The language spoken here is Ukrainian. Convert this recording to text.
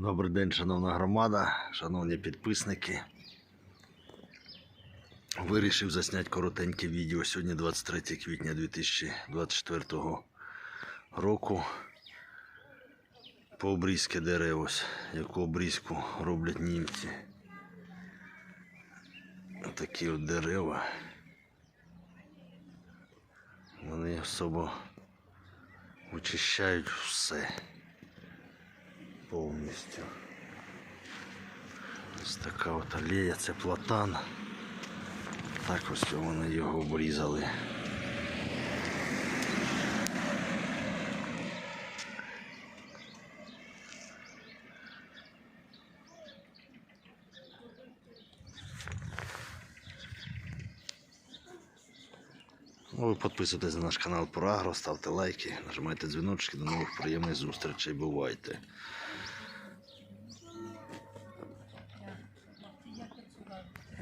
Добрий день, шановна громада, шановні підписники. Вирішив засняти коротеньке відео. Сьогодні 23 квітня 2024 року. По обрізки дерев, яку обрізку роблять німці. Такі от дерева. Вони особо очищають все повністю. Ось така от алея, це платан. Так ось вони його обрізали. Ну, ви підписуйтесь на наш канал про Агро, ставте лайки, нажимайте дзвіночки. До нових приємних зустрічей. Бувайте.